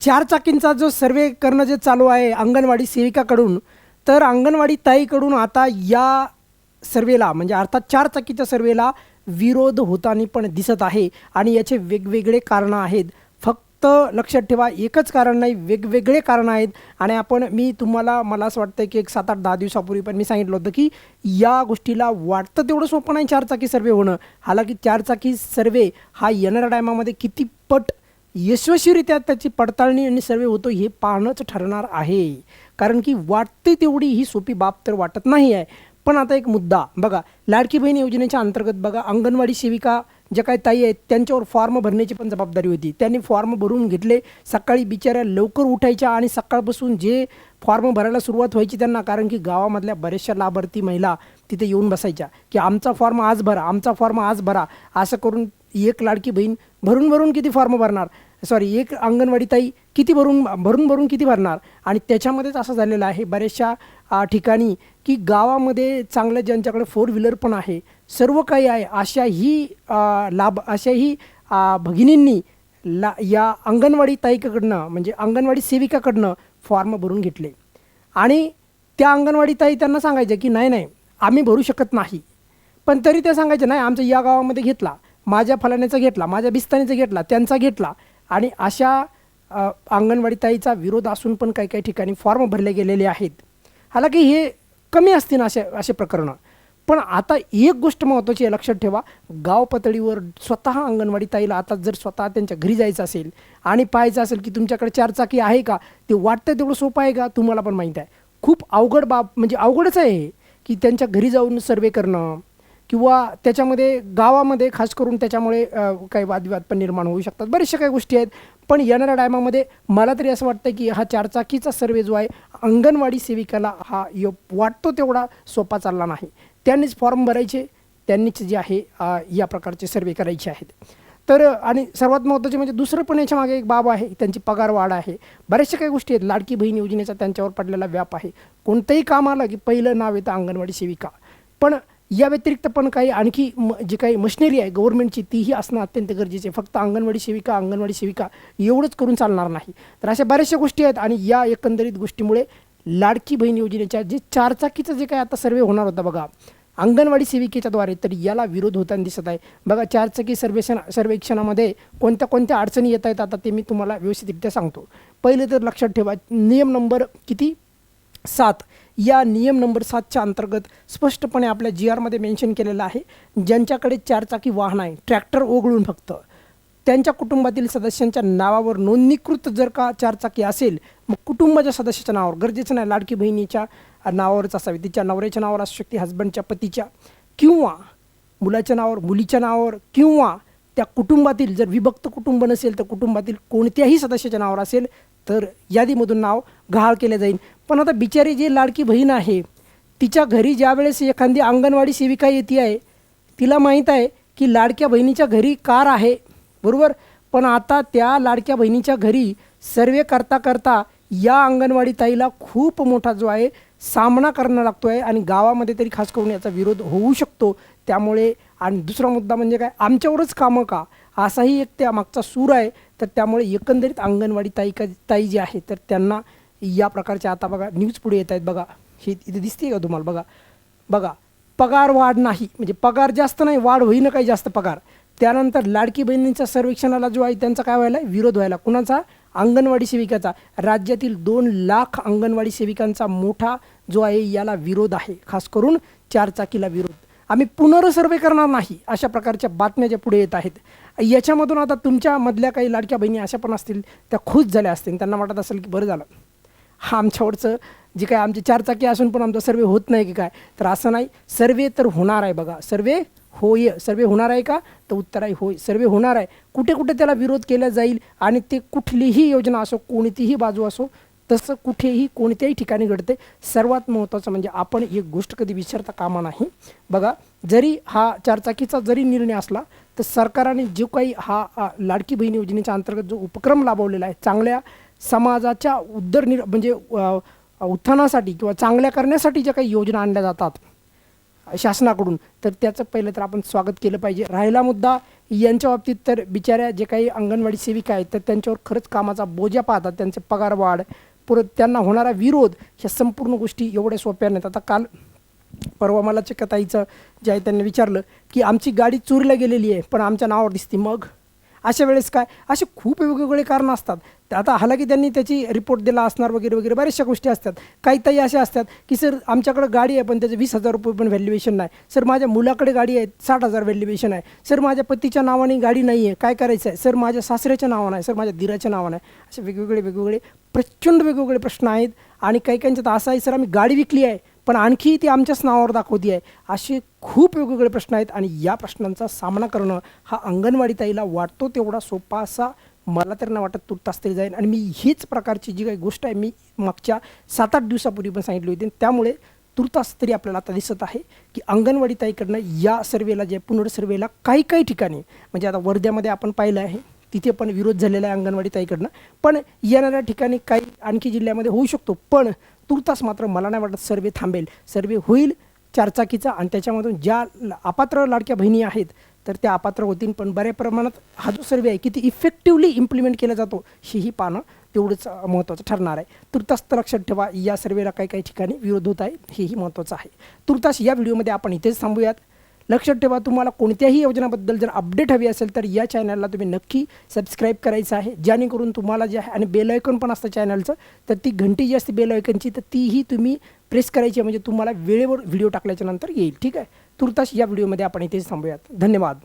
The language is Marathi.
चार चाकींचा जो सर्वे करणं जे चालू आहे अंगणवाडी सेविकाकडून तर अंगणवाडी ताईकडून आता या सर्वेला म्हणजे अर्थात चार चाकीच्या सर्वेला विरोध होताना पण दिसत आहे आणि याचे वेगवेगळे कारणं आहेत. फक्त लक्षात ठेवा एकच कारण नाही वेगवेगळे कारणं आहेत. आणि आपण मी तुम्हाला मला असं वाटतं की एक सात आठ दहा दिवसापूर्वी पण मी सांगितलं होतं की या गोष्टीला वाटतं तेवढं सोपं नाही चारचाकी सर्वे होणं. हालाकी चारचाकी सर्वे हा येणाऱ्या टायमामध्ये किती पट यशस्वीरित्या त्याची पडताळणी आणि सर्वे होतो हे पाहणंच ठरणार आहे. कारण की वाटते तेवढी ही सोपी बाब तर वाटत नाही आहे. पण आता एक मुद्दा बघा लाडकी बहीण योजनेच्या अंतर्गत बघा अंगणवाडी सेविका ज्या काही ताई आहेत त्यांच्यावर फॉर्म भरण्याची पण जबाबदारी होती. त्यांनी फॉर्म भरून घेतले. सकाळी बिचाऱ्या लवकर उठायच्या आणि सकाळपासून जे फॉर्म भरायला सुरुवात व्हायची त्यांना कारण की गावामधल्या बऱ्याचशा लाभार्थी महिला तिथे येऊन बसायच्या की आमचा फॉर्म आज भरा आमचा फॉर्म आज भरा असं करून एक लाडकी बहीण भरून भरून किती फॉर्म भरणार? सॉरी एक अंगणवाडी ताई किती भरून भरून भरून किती भरणार? आणि त्याच्यामध्येच असं झालेलं आहे बऱ्याचशा ठिकाणी की गावामध्ये चांगलं ज्यांच्याकडे फोर व्हीलर पण आहे सर्व काही आहे अशाही लाभ अशाही भगिनींनी ला या अंगणवाडी ताईकडनं म्हणजे अंगणवाडी सेविकाकडनं फॉर्म भरून घेतले. आणि त्या अंगणवाडी ताई त्यांना सांगायचं की नाही नाही आम्ही भरू शकत नाही. पण तरी ते सांगायचं नाही आमच्या या गावामध्ये घेतला माझ्या फलाण्याचा घेतला माझ्या बिस्तानीचा घेतला त्यांचा घेतला. आणि अशा अंगणवाडीताईचा विरोध असून पण काही काही ठिकाणी फॉर्म भरले गेलेले आहेत. हालाकी हे कमी असतील असे असे प्रकरणं. पण आता एक गोष्ट महत्त्वाची आहे लक्षात ठेवा. गाव पातळीवर स्वतः अंगणवाडी ताईला आता जर स्वतः त्यांच्या घरी जायचं असेल आणि पाहायचं असेल की तुमच्याकडे चारचाकी आहे का ते वाटतं तेवढं सोपं आहे का? तुम्हाला पण माहीत आहे. खूप अवघड बाब म्हणजे अवघडच आहे की त्यांच्या घरी जाऊन सर्वे करणं किंवा त्याच्यामध्ये गावामध्ये खास करून त्याच्यामुळे काही वादविवाद पण निर्माण होऊ शकतात. बऱ्याचशा काही गोष्टी आहेत. पण येणाऱ्या टायमामध्ये मला तरी असं वाटतं की हा चारचाकीचा सर्वे जो आहे अंगणवाडी सेविकाला हा यो वाटतो तेवढा सोपा चालला नाही. त्यांनीच फॉर्म भरायचे त्यांनीच जे आहे या प्रकारचे सर्वे करायचे आहेत. तर आणि सर्वात महत्त्वाचे म्हणजे दुसरं पण याच्या मागे एक बाब आहे त्यांची पगार वाढ आहे. बऱ्याचशा काही गोष्टी आहेत. लाडकी बहीण योजनेचा त्यांच्यावर पडलेला व्याप आहे. कोणतंही काम आलं की पहिलं नाव येतं अंगणवाडी सेविका. पण या व्यतिरिक्त पण काही आणखी म जी काही मशिनरी आहे गव्हर्नमेंटची तीही असणं अत्यंत गरजेचे आहे. फक्त अंगणवाडी सेविका अंगणवाडी सेविका एवढंच करून चालणार नाही. तर अशा बऱ्याचशा गोष्टी आहेत आणि या एकंदरीत गोष्टीमुळे लाडकी बहीण योजनेच्या जे चारचाकीचं जे काही आता सर्वे होणार होता बघा अंगणवाडी सेविकेच्याद्वारे तर याला विरोध होताना दिसत आहे. बघा चारचाकी सर्वेक्षण सर्वेक्षणामध्ये कोणत्या कोणत्या अडचणी येत आहेत आता ते मी तुम्हाला व्यवस्थितरित्या सांगतो. पहिले तर लक्षात ठेवा नियम नंबर किती? सात. या नियम नंबर सातच्या अंतर्गत स्पष्टपणे आपल्या जी आरमध्ये मेन्शन केलेलं आहे. ज्यांच्याकडे चारचाकी वाहन आहे ट्रॅक्टर ओघळून फक्त. त्यांच्या कुटुंबातील सदस्यांच्या नावावर नोंदणीकृत जर का चारचाकी असेल मग कुटुंबाच्या सदस्याच्या नावावर गरजेचं नाही लाडकी बहिणीच्या नावावरच असावी तिच्या नवऱ्याच्या नावावर असू शकते हजबंडच्या पतीच्या. किंवा मुलाच्या नावावर मुलीच्या नावावर किंवा त्या कुटुंबातील जर विभक्त कुटुंब नसेल तर कुटुंबातील कोणत्याही सदस्याच्या नावावर असेल तर यादीमधून नाव गहाळ केलं जाईल. पण आता बिचारी जी लाडकी बहीण आहे तिच्या घरी ज्यावेळेस एखादी अंगणवाडी सेविका येते आहे तिला माहीत आहे की लाडक्या बहिणीच्या घरी कार आहे. बरोबर? पण आता त्या लाडक्या बहिणीच्या घरी सर्वे करता करता या अंगणवाडी ताईला खूप मोठा जो आहे सामना करणं लागतो आहे आणि गावामध्ये तरी खास करून याचा विरोध होऊ शकतो. त्यामुळे आणि दुसरा मुद्दा म्हणजे काय? आमच्यावरच कामं का? असाही एक त्या मागचा सूर आहे. तर त्यामुळे एकंदरीत अंगणवाडी ताई का ताई जी आहे तर त्यांना या प्रकारच्या आता बघा न्यूज पुढे येत आहेत बघा. हे इथे दिसते का तुम्हाला? बघा. बघा पगार वाढ नाही. म्हणजे पगार जास्त नाही वाढ होईना काही जास्त पगार. त्यानंतर लाडकी बहिणींच्या सर्वेक्षणाला जो आहे त्यांचा काय व्हायला विरोध व्हायला. कुणाचा? अंगणवाडी सेविकाचा. राज्यातील दोन लाख अंगणवाडी सेविकांचा मोठा जो आहे याला विरोध आहे. खास करून चारचाकीला विरोध. आम्ही पुनर्सर्वे करणार नाही अशा प्रकारच्या बातम्या ज्या पुढे येत आहेत. याच्यामधून आता तुमच्या मधल्या काही लाडक्या बहिणी अशा पण असतील त्या खुश झाल्या असतील. त्यांना वाटत असेल की बरं झालं. हा आमच्यावरचं जे काय आमची चारचाकी असून पण आमचा सर्वे होत नाही की काय तर असं नाही. सर्वे तर होणार आहे बघा. सर्वे होय सर्वे होणार आहे का? तर उत्तर आहे होय. सर्वे होणार आहे. कुठे कुठे त्याला विरोध केला जाईल आणि ते कुठलीही योजना असो कोणतीही बाजू असो तसं कुठेही कोणत्याही ठिकाणी घडते सर्वात महत्त्वाचं म्हणजे आपण एक गोष्ट कधी विसरता कामा नाही. बघा जरी हा चारचाकीचा जरी निर्णय असला तर सरकारने जो काही हा लाडकी बहीण योजनेच्या अंतर्गत जो उपक्रम लाभवलेला आहे चांगल्या समाजाच्या उद्दरनिर म्हणजे उत्थानासाठी किंवा चांगल्या करण्यासाठी ज्या काही योजना आणल्या जातात शासनाकडून तर त्याचं पहिलं तर आपण स्वागत केलं पाहिजे. राहिला मुद्दा यांच्या बाबतीत तर बिचाऱ्या जे काही अंगणवाडी सेविका आहेत तर त्यांच्यावर खरंच कामाचा बोजा पाहतात त्यांचे पगार पुर परत त्यांना होणारा विरोध ह्या संपूर्ण गोष्टी एवढ्या सोप्या नाहीत. आता काल परवा मला चिकताईचं जे आहे त्यांनी विचारलं की आमची गाडी चोरीला गेलेली आहे पण आमच्या नावावर दिसते मग? अशा वेळेस काय? असे खूप वेगवेगळे कारणं असतात. आता हालाकी त्यांनी त्याची रिपोर्ट दिला असणार वगैरे वगैरे बऱ्याचशा गोष्टी असतात. काही ताई अशा असतात की सर आमच्याकडे गाडी आहे पण त्याचं वीस हजार रुपये पण व्हॅल्युएशन नाही. सर माझ्या मुलाकडे गाडी आहे साठ हजार व्हॅल्युएशन आहे. सर माझ्या पतीच्या नावाने गाडी नाही आहे काय करायचं आहे सर माझ्या सासऱ्याच्या नावानं आहे सर माझ्या दिराच्या नावानं आहे. असे वेगवेगळे वेगवेगळे प्रचंड वेगवेगळे प्रश्न आहेत आणि काही काहींच्यात असा आहे सर आम्ही गाडी विकली आहे पण आणखी ती आमच्याच नावावर दाखवती आहे. असे खूप वेगवेगळे प्रश्न आहेत आणि या प्रश्नांचा सामना करणं हा अंगणवाडी ताईला वाटतो तेवढा सोपा असा मला तर नाही वाटत तुर्तास तरी जाईल. आणि मी हीच प्रकारची जी काही गोष्ट आहे मी मागच्या सात आठ दिवसापूर्वी पण सांगितली होती त्यामुळे तुर्तास तरी आपल्याला आता दिसत आहे की अंगणवाडी ताईकडनं या सर्वेला जे पुनर् सर्वेला काही काही ठिकाणी म्हणजे आता वर्ध्यामध्ये आपण पाहिलं आहे तिथे पण विरोध झालेला आहे अंगणवाडी ताईकडनं. पण येणाऱ्या ठिकाणी काही आणखी जिल्ह्यामध्ये होऊ शकतो. पण तुर्तास मात्र मला नाही वाटत सर्वे थांबेल. सर्वे होईल चारचाकीचा आणि त्याच्यामधून ज्या ल- अपात्र लाडक्या बहिणी आहेत तर त्या अपात्र होतील. पण बऱ्या प्रमाणात हा जो सर्वे आहे किती इफेक्टिव्हली इम्प्लिमेंट केला जातो हेही पाहणं तेवढंच महत्त्वाचं ठरणार आहे. तुर्तास तर लक्षात ठेवा या सर्वेला काही काही ठिकाणी विरोध होत आहे हेही महत्त्वाचं आहे. तुर्तास या व्हिडिओमध्ये आपण इथेच थांबूयात. लक्षात ठेवा तुम्हाला कोणत्याही योजनाबद्दल जर अपडेट हवी असेल तर या चॅनलला तुम्ही नक्की सबस्क्राईब करायचं आहे. जेणेकरून तुम्हाला जे आहे आणि बेलायकन पण असतं चॅनलचं तर ती घंटी जी असते बेलायकॉनची तर तीही तुम्ही प्रेस करायची आहे. म्हणजे तुम्हाला वेळेवर व्हिडिओ टाकल्याच्या नंतर येईल. ठीक आहे? तुर्तास या व्हिडिओमध्ये आपण इथे थांबूयात. धन्यवाद.